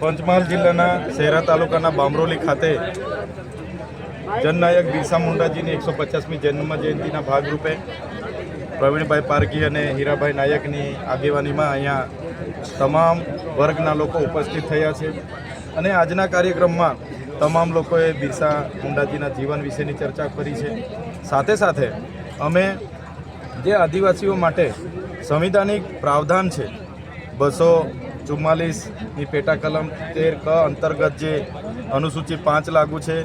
પંચમહાલ જિલ્લાના શહેરા તાલુકાના બામરોલી ખાતે જનનાયક બિરસા મુંડાજીની એકસો પચાસમી જન્મ જયંતિના ભાગરૂપે પ્રવીણભાઈ પારકી અને હીરાભાઈ નાયકની આગેવાનીમાં અહીંયા તમામ વર્ગના લોકો ઉપસ્થિત થયા છે. અને આજના કાર્યક્રમમાં તમામ લોકોએ બિરસા મુંડાજીના જીવન વિશેની ચર્ચા કરી છે. સાથે સાથે અમે જે આદિવાસીઓ માટે સંવિધાનિક પ્રાવધાન છે, બસો ચુમ્માલીસની પેટા કલમ તેર ક અંતર્ગત જે અનુસૂચિ પાંચ લાગુ છે,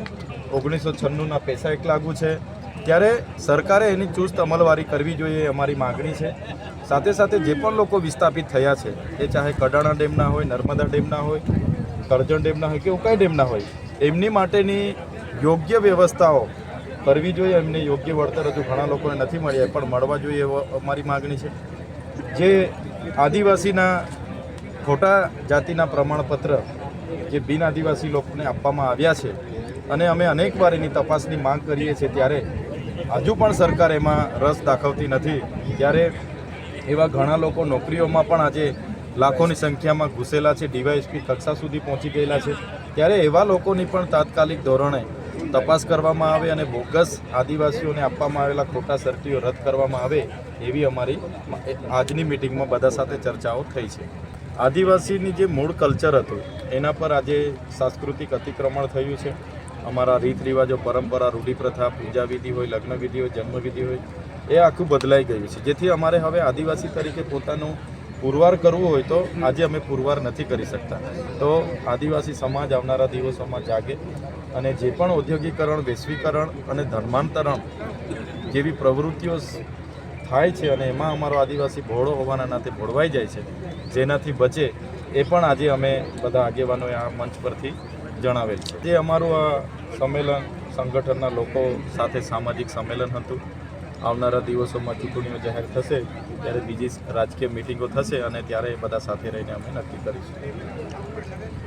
ઓગણીસો છન્નુંના પૈસા એક લાગુ છે. ત્યારે સરકારે એની ચુસ્ત અમલવારી કરવી જોઈએ અમારી માગણી છે. સાથે સાથે જે પણ લોકો વિસ્થાપિત થયા છે, એ ચાહે કડાણા ડેમના હોય, નર્મદા ડેમના હોય, કરજણ ડેમના હોય કે ઉકાઈ ડેમના હોય, એમની માટેની યોગ્ય વ્યવસ્થાઓ કરવી જોઈએ. એમને યોગ્ય વળતર હજુ ઘણા લોકોને નથી મળ્યા, પણ મળવા જોઈએ એવો અમારી માગણી છે. જે આદિવાસીના ખોટા જાતિના પ્રમાણપત્ર જે બિન આદિવાસી લોકોને આપવામાં આવ્યા છે અને અમે અનેકવાર એની તપાસની માંગ કરીએ છીએ ત્યારે હજુ પણ સરકાર એમાં રસ દાખવતી નથી. ત્યારે એવા ઘણા લોકો નોકરીઓમાં પણ આજે લાખોની સંખ્યામાં ઘૂસેલા છે, ડીવાયએસપી કક્ષા સુધી પહોંચી ગયેલા છે. ત્યારે એવા લોકોની પણ તાત્કાલિક ધોરણે તપાસ કરવામાં આવે અને બોગસ આદિવાસીઓને આપવામાં આવેલા ખોટા સર્ટીઓ રદ કરવામાં આવે એવી અમારી આજની મિટિંગમાં બધા સાથે ચર્ચાઓ થઈ છે. આદિવાસીની જે મૂળ કલ્ચર હતું, એના પર આજે સાંસ્કૃતિક અતિક્રમણ થયું છે. અમારા રીત રિવાજો, પરંપરા, રૂઢિપ્રથા પૂજા વિધિ હોય લગ્ન વિધિ હોય, જન્મવિધિ હોય, એ આખું બદલાઈ ગયું છે. જેથી અમારે હવે આદિવાસી તરીકે પોતાનું પુરવાર કરવું હોય તો આજે અમે પુરવાર નથી કરી શકતા. તો આદિવાસી સમાજ આવનારા દિવસોમાં જાગે અને જે પણ ઔદ્યોગિકરણ, વૈશ્વિકરણ અને ધર્માંતરણ જેવી પ્રવૃત્તિઓ થાય છે અને એમાં અમારો આદિવાસી ભોળો હોવાના નાતે ભોળવાઈ જાય છે, જેનાથી બચે એ પણ આજે અમે બધા આગેવાનોએ આ મંચ પરથી જણાવેલ છે. તે અમારું આ સંમેલન સંગઠનના લોકો સાથે સામાજિક સંમેલન હતું. આવનારા દિવસોમાં ચૂંટણીઓ જાહેર થશે, ત્યારે બીજી રાજકીય મિટિંગો થશે અને ત્યારે બધા સાથે રહીને અમે નક્કી કરીશું.